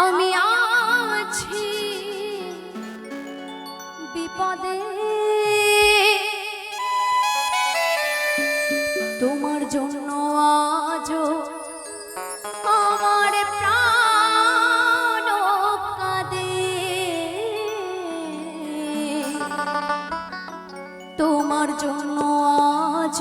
আমি আছি বিপদে। তোমার জন্য আজ আমার প্রাণ কাঁদে। তোমার জন্য আজ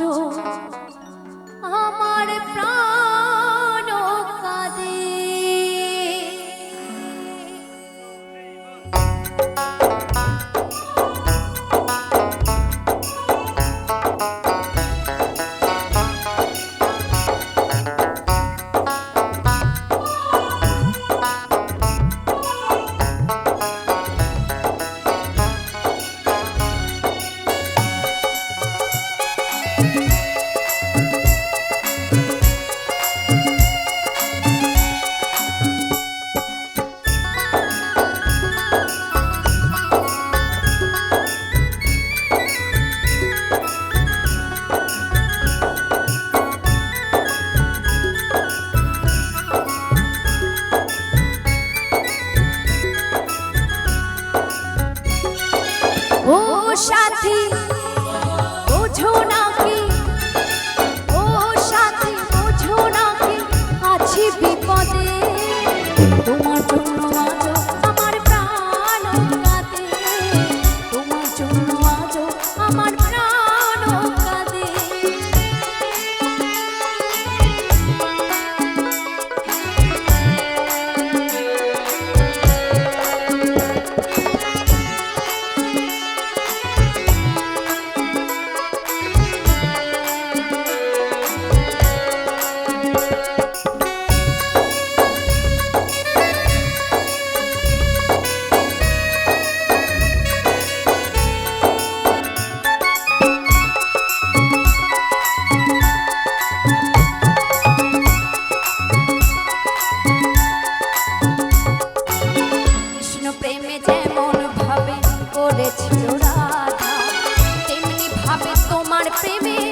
সাথী বোঝো নাকি? ও সাথী বোঝো নাকি? আছি বিপদে। ভাবে করেছিল রাধা তেমনি ভাবে তোমার প্রেমে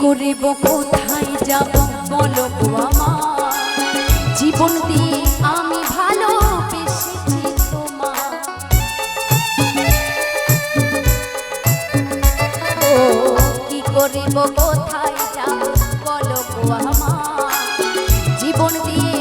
করিব, কোথায় যাব বলো আমার? জীবন দিয়ে আমি ভালো করিব, কোথায় যাব বলো আমার? জীবন দিয়ে